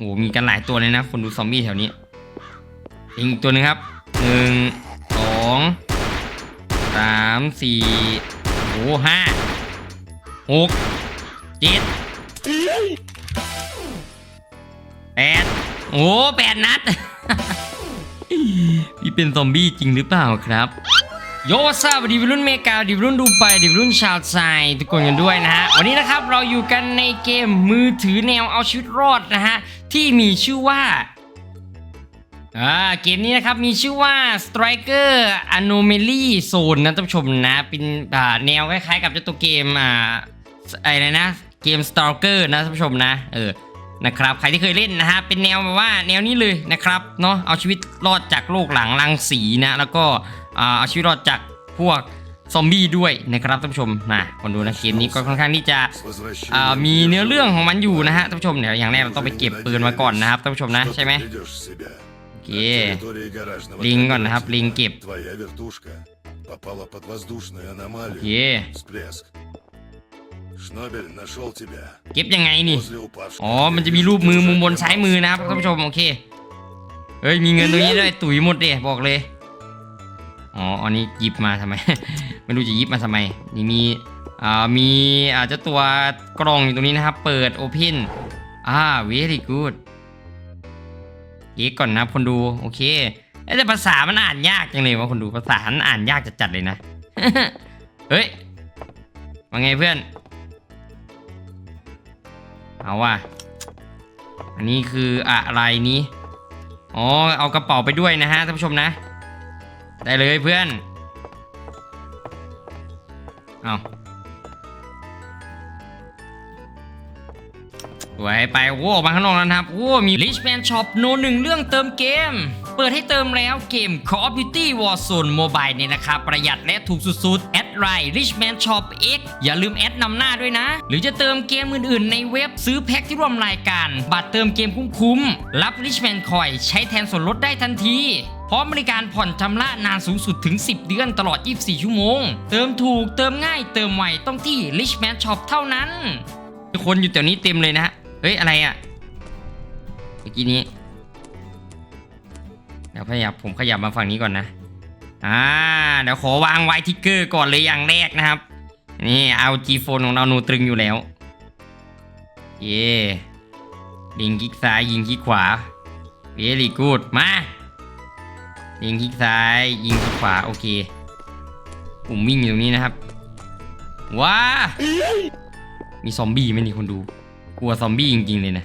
โอ้มีกันหลายตัวเลยนะ คนดูซอมบี้แถวนี้ อีกตัวหนึ่งครับหนึ่งสองสามสี่โอ้หห้าหกเจ็ดแปดโอ้แปดนัด พี่เป็นซอมบี้จริงหรือเปล่าครับ โยซาบดีวรุ่นเมกาดีวรุ่นดูไบดีวรุ่นชาวไซทุกคนกันด้วยนะฮะ วันนี้นะครับเราอยู่กันในเกมมือถือแนวเอาชีวิตรอดนะฮะ ที่มีชื่อว่าอ่าเกมนี้นะครับมีชื่อว่า Striker Anomaly Zone นะท่านผู้ชมนะเป็นอ่าแนวคล้ายๆ กับเจ้าตัวเกมอ่าอะไรนะเกม Stalker นะท่านผู้ชมนะเออนะครับใครที่เคยเล่นนะฮะเป็นแนวแบบว่าแนวนี้เลยนะครับเนาะเอาชีวิตรอดจากโลกหลังรังสีนะแล้วก็ เอาชีวิตรอดจากพวกซอมบี้ด้วยนะครับท่านผู้ชมนะคนดูนะเกมนี้ก็ค่อนข้างที่จะมีเนื้อเรื่องของมันอยู่นะฮะท่านผู้ชมเดี๋ยวอย่างแรกเราต้องไปเก็บปืนมาก่อนนะครับท่านผู้ชมนะใช่ไหมโอเคลิงก่อนนะครับลิงเก็บโอเคเก็บยังไงนี่อ๋อมันจะมีรูปมือมุมบนซ้ายมือนะครับท่านผู้ชมโอเคเฮ้ยมีเงินตรงนี้ด้วยตุ๋ยหมดเลยบอกเลย อ๋อ อันนี้หยิบมาทำไม ไม่รู้จะหยิบมาทำไม นี่มีอ่ามีอาจจะตัวกล่องอยู่ตรงนี้นะครับ เปิด Open อ่า very good เอ๊ะก่อนนะคนดู โอเคเอ๊ะแต่ภาษามันอ่านยากจังเลยว่าคนดู ภาษามันอ่านยากจัดๆเลยนะ เฮ้ยว่าไงเพื่อน เอาว่ะ อันนี้คืออะไรนี้ อ๋อ เอากระเป๋าไปด้วยนะฮะท่านผู้ชมนะ ได้เลยเพื่อน เอาสวยไปโว้ออกมาข้างนอกแล้วนะครับโว้มี Richman Shop โนหนึ่งเรื่องเติมเกม เปิดให้เติมแล้วเกม Call of Duty Warzone Mobile เนี่ยนะครับประหยัดและถูกสุดๆ แอดไลน์ Richman Shop X อย่าลืมแอดนำหน้าด้วยนะ หรือจะเติมเกมอื่นๆ ในเว็บซื้อแพ็คที่ร่วมรายการ บัตรเติมเกมคุ้มๆ รับ Richman Coin ใช้แทนส่วนลดได้ทันทีพร้อมบริการผ่อนชำระนานสูงสุดถึง 10 เดือนตลอด 24 ชั่วโมง เติมถูกเติมง่ายเติมไวต้องที่ Richman Shop เท่านั้น คนอยู่แถวนี้เต็มเลยนะ เฮ้ย อะไรอะ่ะ เมื่อกี้นี้ ดี๋ยวขยับผมขยับมาฝั่งนี้ก่อนนะ อ่า เดี๋ยวขอวางไว้ทิกเกอร์ก่อนเลยอย่างแรกนะครับ นี่เอา G Phone ของเราหนูตรึงอยู่แล้ว เย่ลิงคลิกซ้ายยิงคลิกขวาเวลี่กูดมา ยิงคลิกซ้าย ยิงคลิกขวา โอเคผมวิ่งอยู่ตรงนี้นะครับ ว้า มีซอมบี้ไหมนี่คนดู กลัวซอมบี้จริงๆเลยนะ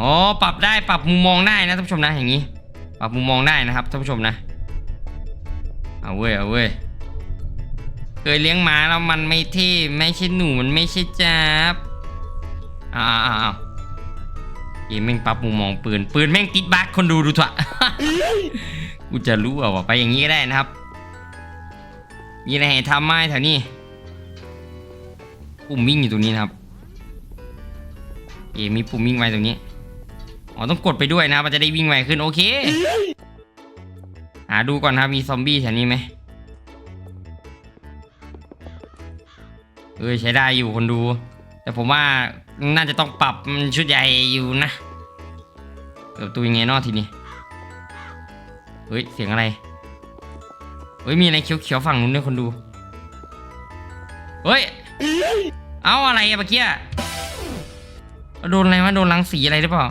อ๋อปรับได้ปรับมุมมองได้นะท่านผู้ชมนะอย่างนี้ ปรับมุมมองได้นะครับท่านผู้ชมนะเอาเว้ยเอาเว้ยเคยเลี้ยงหมาแล้วมันไม่เท่ไม่ใช่หนูมันไม่ใช่จับอ้าวอ้าวอ้าวเกมแม่งปรับมุมมองปืนปืนแม่งติดบั๊กคนดูดูเถอะกูจะรู้เอาว่าไปอย่างนี้ก็ได้นะครับ มีอะไรให้ทำไหมแถวนี้ปุ่มวิ่งอยู่ตรงนี้นะครับเกมมีปุ่มวิ่งไว้ตรงนี้ อ๋อต้องกดไปด้วยนะครับมันจะได้วิ่งไวขึ้นโอเคหาดูก่อนนะครับมีซอมบี้แถวนี้ไหมเออใช้ได้อยู่คนดู แต่ผมว่าน่าจะต้องปรับมันชุดใหญ่อยู่นะเปิดประตูยังไงเนอกทีนี้เฮ้ยเสียงอะไรเฮ้ยมีอะไรเขียวๆฝั่งนู้นด้วยคนดูเฮ้ยเอาอะไรอะเมื่อกี้อะโดนอะไรวะโดนรังสีอะไรหรือเปล่า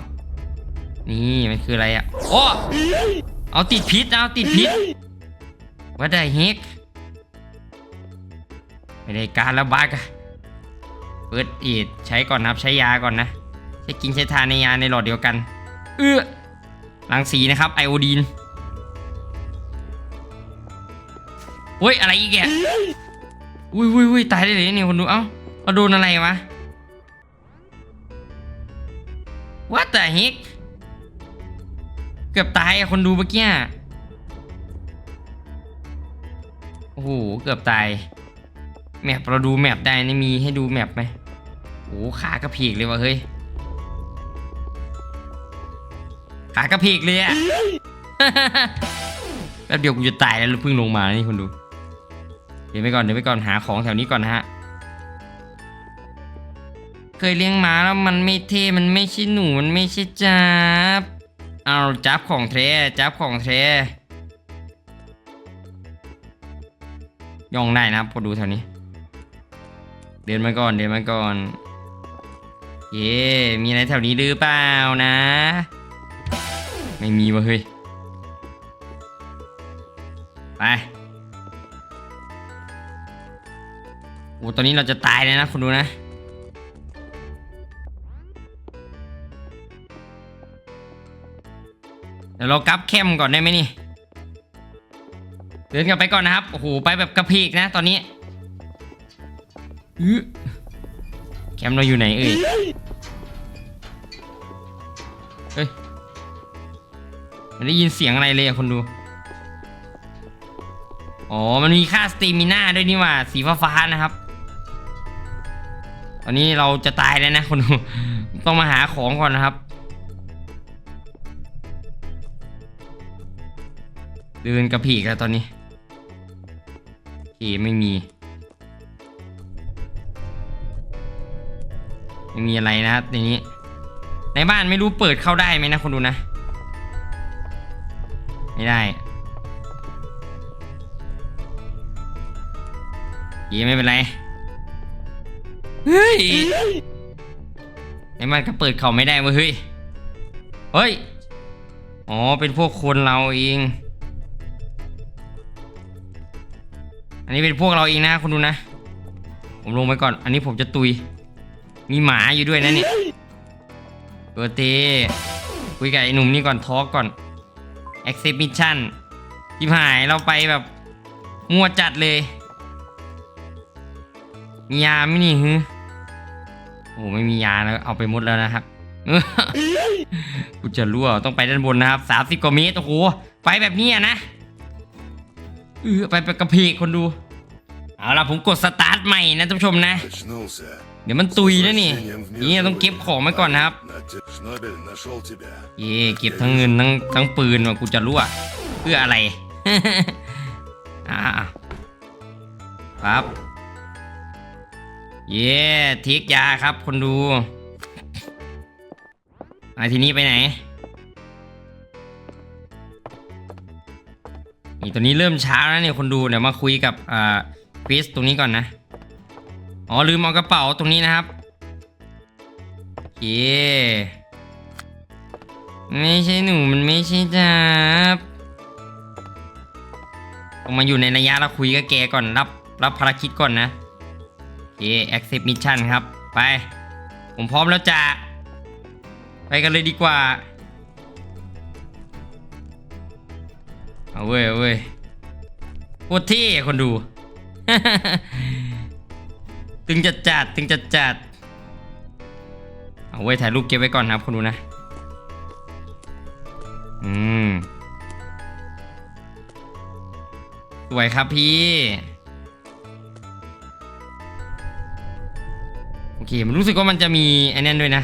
นี่มันคืออะไรอะโอ้เอาติดพิษเอาติดพิษว่าได้เฮกไม่ได้การแล้วบ้ากะเปิดอีดใช้ก่อนนะครับใช้ยาก่อนนะ ใช้กินใช้ทานในยาในหลอดเดียวกัน เอื้อรังสีนะครับไอโอดีนเฮ้ยอะไรอีกแกอุ้ยอุ้ยอุ้ยตายได้เลยเนี่ยคนดูเอ้าเราโดนอะไรวะ What the heck เกือบตายอะคนดูเมื่อกี้โอ้โหเกือบตายแมปเราดูแมปได้นี่มีให้ดูแมปไหมโอ้ขากระเพกเลยว่ะเฮ้ยขากระเพกเลยอะแป๊บเดียวกูจะตายแล้วเพิ่งลงมานี่คนดูเดี๋ยวไปก่อนเดี๋ยวไปก่อนหาของแถวนี้ก่อนนะฮะเคยเลี้ยงหมาแล้วมันไม่เท่มันไม่ใช่หนูมันไม่ใช่จับ เอาจับของแท้จับของแท้ย่องได้นะครับพอดูแถวนี้ เดินมาก่อนเดินมาก่อน เย่มีอะไรแถวนี้หรือเปล่านะ ไม่มีวะเฮ้ย ไปโอ้ตอนนี้เราจะตายเลยนะคุณดูนะ เดี๋ยวเรากลับเข้มก่อนได้ไหมนี่ เดินกันไปก่อนนะครับ โอ้โห ไปแบบกระเพกนะตอนนี้อื้อแคมเราอยู่ไหนเอ่ย เฮ้ยไม่ได้ยินเสียงอะไรเลยอะคนดู อ๋อ มันมีค่าสตีมิน่าด้วยนี่ว่า สีฟ้าๆนะครับ ตอนนี้เราจะตายแล้วนะคนดู ต้องมาหาของก่อนนะครับ เดินกระผีกแล้วตอนนี้โอเคไม่มี ไม่มีอะไรนะครับในนี้ ในบ้านไม่รู้เปิดเข้าได้ไหมนะคนดูนะ ไม่ได้เย่ไม่เป็นไร เฮ้ย ในบ้านก็เปิดเขาไม่ได้เว้ย เฮ้ย อ๋อ เป็นพวกคนเราเอง อันนี้เป็นพวกเราเองนะคุณดูนะ ผมลงไปก่อน อันนี้ผมจะตุย มีหมาอยู่ด้วยนะเนี่ยตัวเตคุยกับไอ้หนุ่มนี่ก่อนทอกก่อน exhibition ที่หายเราไปแบบมัวจัดเลยมียาไหมนี่ฮึโอ้ไม่มียาแล้วเอาไปหมดแล้วนะครับกูจะรั่วต้องไปด้านบนนะครับสามสิบกว่าเมตรโอ้โหไปแบบนี้นะ เออไปไปกระเพกคนดู เอาล่ะผมกดสตาร์ทใหม่นะท่านผู้ชมนะ เดี๋ยวมันตุยแล้วนี่นี่ต้องเก็บของไว้ก่อนนะครับ เย่เก็บทั้งเงินทั้งทั้งปืนว่ากูจะรั่วเพื่ออะไรอ่าครับ เย่ทิกยาครับคนดูไอทีนี้ไปไหน นี่ตัวนี้เริ่มช้าแล้วเนี่ยคนดูเดี๋ยวมาคุยกับอ่าคริสตรงนี้ก่อนนะ อ๋อลืมเอากระเป๋าตรงนี้นะครับโอเคไม่ใช่หนูมันไม่ใช่จับต้องมาอยู่ในระยะเราคุยกับแกก่อนรับรับภารกิจก่อนนะโอเค accept mission ครับ ไป ผมพร้อมแล้วจ้ะไปกันเลยดีกว่า เอาเว้ยเอาเว้ยโคตรเท่คนดู ตึงจัดจัดตึงจัดจัดเอาเว้ยถ่ายรูปเก็บไว้ก่อนนะครับคนดูนะ อืม สวยครับพี่ โอเค มันรู้สึกว่ามันจะมีไอ้นั่นด้วยนะ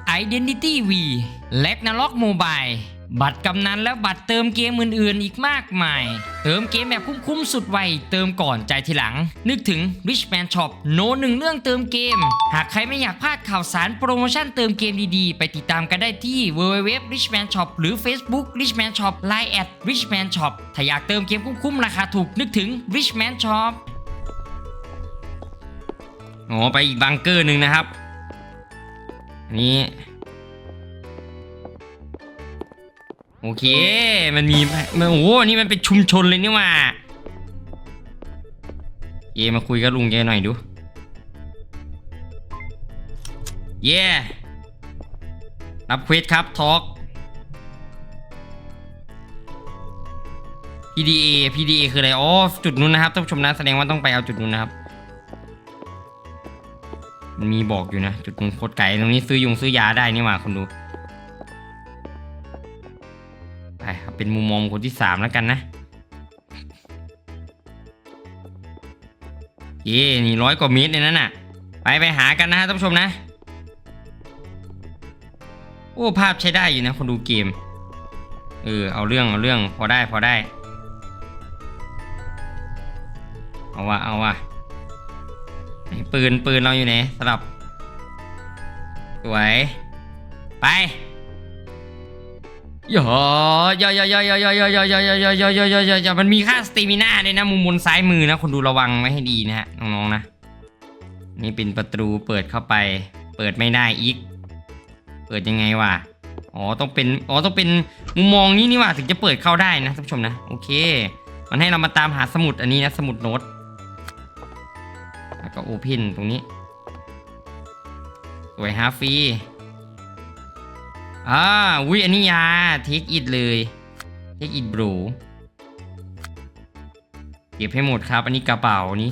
Identity V และ Ragnarok Mobile บัตรกำนันและบัตรเติมเกมอื่นๆ อีกมากมาย เติมเกมแบบคุ้มๆสุดไว เติมก่อนใจทีหลัง นึกถึง Richman Shop โนหนึ่งเรื่องเติมเกม หากใครไม่อยากพลาดข่าวสารโปรโมชั่นเติมเกมดีๆ ไปติดตามกันได้ที่ www richman shop หรือ Facebook richman shop line at richman shop ถ้าอยากเติมเกมคุ้มๆราคาถูกนึกถึง richman shop อ๋อไปอีกบังเกอร์หนึ่งนะครับ นี้โอเค มันมีมันโอ้โหนี่มันเป็นชุมชนเลยนี่ว่าเยมาคุยกับลุงแกหน่อยดูเย่รับเควสครับทอล์ก PDA PDA คืออะไร อ๋อ จุดนู้นนะครับท่านผู้ชมนะ แสดงว่าต้องไปเอาจุดนู้นนะครับ มันมีบอกอยู่นะ จุดมุมโคตรไก่ตรงนี้ซื้อยุงซื้อยาได้นี่หว่าคนดูไปเป็นมุมมองคนที่สามแล้วกันนะเย่นี่ร้อยกว่าเมตรเลยนั่นน่ะ ไปไปหากันนะฮะท่านผู้ชมนะ โอ้ภาพใช้ได้อยู่นะ คนดูเกม เออเอาเรื่องเอาเรื่องพอได้พอได้ เอาวะเอาวะ ปืนปืนเราอยู่ไหนสลับ สวย ไปย่อย่อย่อย่อย่อย่อย่อย่อย่อย่อย่อย่อย่อย่อย่อย่มันมีค่าสเตมิน่าด้วยนะมุมบนซ้ายมือนะคนดูระวังไว้ให้ดีนะฮะน้องๆนะ นี่เป็นประตูเปิดเข้าไป เปิดไม่ได้อีก เปิดยังไงวะอ๋อต้องเป็นอ๋อต้องเป็นมุมมองนี้นี่ว่าถึงจะเปิดเข้าได้นะท่านผู้ชมนะ โอเค มันให้เรามาตามหาสมุดอันนี้นะสมุดโน้ต แล้วก็โอเพนตรงนี้ สวยฮาฟรีอ่าวิอันนี้ยาเทคอิดเลยเทคอิดบรูเก็บให้หมดครับ อันนี้กระเป๋านี้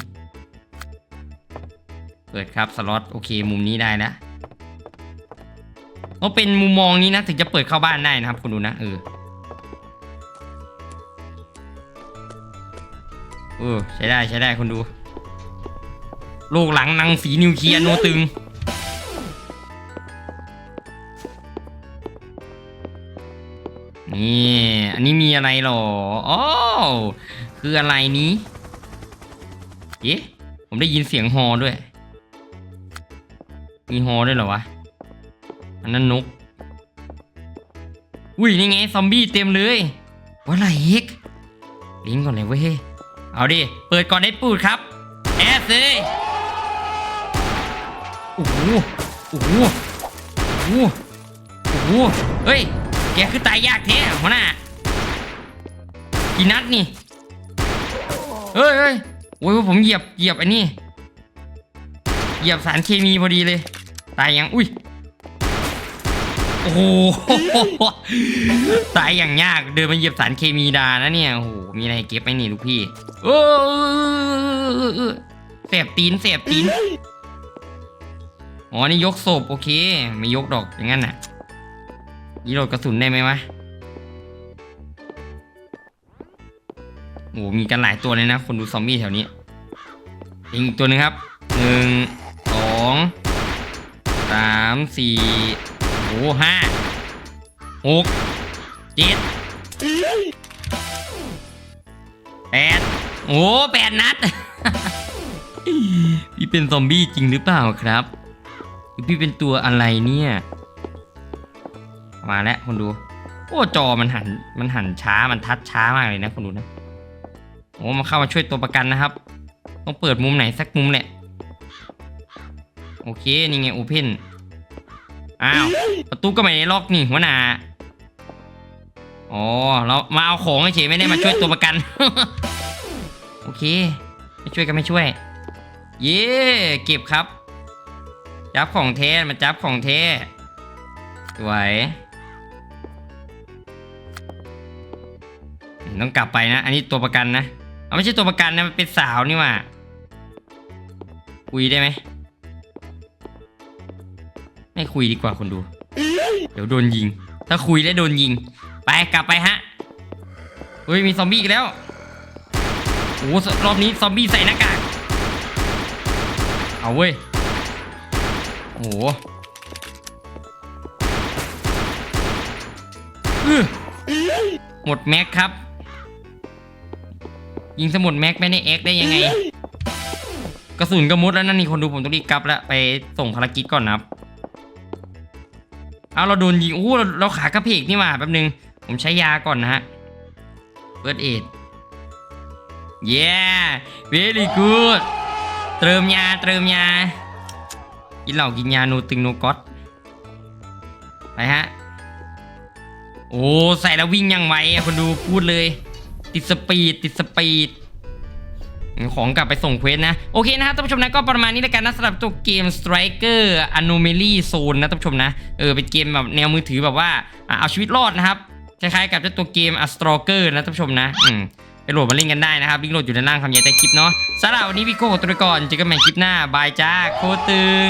เปิดครับสล็อตโอเคมุมนี้ได้แล้วต้องเป็นมุมมองนี้นะถึงจะเปิดเข้าบ้านได้นะครับคุณดูนะเออเออใช้ได้ใช้ได้คุณดู โลกหลังนังสีนิวเคลียร์โนตึง นี่ อันนี้มีอะไรหรออ๋อคืออะไรนี้เอ๊ะผมได้ยินเสียงฮอด้วย มีฮอด้วยเหรอวะ อันนั้นนก อุ้ยนี่ไงซอมบี้เต็มเลยว่าอะไรอีกลิงก์ก่อนเลยเว้ย เอาดิ เปิดก่อนได้ปูดครับ แอสเลย โอ้โหโอ้โหโอ้โหโอ้โหเฮ้ย แกคือตายยากแท้หัวหน้ากี่นัดนี่เฮ้ยเฮ้ยโอ้ยผมเหยียบ เหยียบอันนี้ เหยียบสารเคมีพอดีเลย ตายยัง อุ้ย โอ้โห ตายอย่างยาก เดินมาเหยียบสารเคมีดานะเนี่ย โอ้โห มีอะไรเก็บไหมนี่ลูกพี่ เออเสบตีนเสบตีน อ๋อ นี่ยกศพโอเค ไม่ยกดอกอย่างนั้นน่ะยีโหลดกระสุนได้ไหมวะโอ้โหมีกันหลายตัวเลยนะ คนดูซอมบี้แถวนี้ อีกตัวหนึ่งครับหนึ่งสองสามสี่โอ้หห้าหกเจ็ดแปดโอ้แปดนัด พี่เป็นซอมบี้จริงหรือเปล่าครับ พี่เป็นตัวอะไรเนี่ย มาแล้วคนดู โอ้จอมันหันมันหันช้ามันทัดช้ามากเลยนะคนดูนะโอ้มาเข้ามาช่วยตัวประกันนะครับ ต้องเปิดมุมไหนสักมุมแหละโอเคนี่ไงโอเพนอ้าวประตูก็ไม่ได้ล็อกนี่หัวหน้าอ๋อเรามาเอาของเฉยไม่ได้มาช่วยตัวประกัน โอเค ไม่ช่วยก็ไม่ช่วย เย่เก็บครับ จับของเทมันจับของเทสวยต้องกลับไปนะ อันนี้ตัวประกันนะเอาไม่ใช่ตัวประกันนะมันเป็นสาวนี่หว่าคุยได้ไหมไม่คุยดีกว่าคนดู เดี๋ยวโดนยิง ถ้าคุยแล้วโดนยิง ไปกลับไปฮะเฮ้ยมีซอมบี้อีกแล้วโอ้รอบนี้ซอมบี้ใส่หน้ากากเอาเว้ย โอ้โหหมดแม็กครับ ยิงสมุดแม็กไม่ได้เอ็กได้ยังไง กระสุนก็มุดแล้วนั่นนี่คนดูผมต้องรีบกลับแล้วไปส่งภารกิจก่อนนะครับเอาเราโดนยิงโอ้เราเราขากระเพกนี่หว่าแป๊บนึง ผมใช้ยาก่อนนะฮะเบิร์ดเอ็ด yeah very good เติมยาเติมยา กินเหล้ากินยาโนตึงโนก๊อตไปฮะ โอ้ใส่แล้ววิ่งยังไวอะคนดูพูดเลย ติดสปีดติดสปีดของกลับไปส่งเควสนะ โอเคนะครับท่านผู้ชมนะก็ประมาณนี้แล้วกันนะสำหรับตัวเกม Striker Anomaly Zone นะท่านผู้ชมนะเออเป็นเกมแบบแนวมือถือแบบว่าเอาชีวิตรอดนะครับคล้ายๆกับเจ้าตัวเกม a s t r o g e r นะท่านผู้ชมนะอืม โหลดมาเล่นกันได้นะครับลิงก์โหลดอยู่ด้านล่างคำใหญ่ใต้คลิปเนาะสำหรับวันนี้พี่โก้ตัวก่อนเจอกันใหม่คลิปหน้าบายจ้าโคตรตึง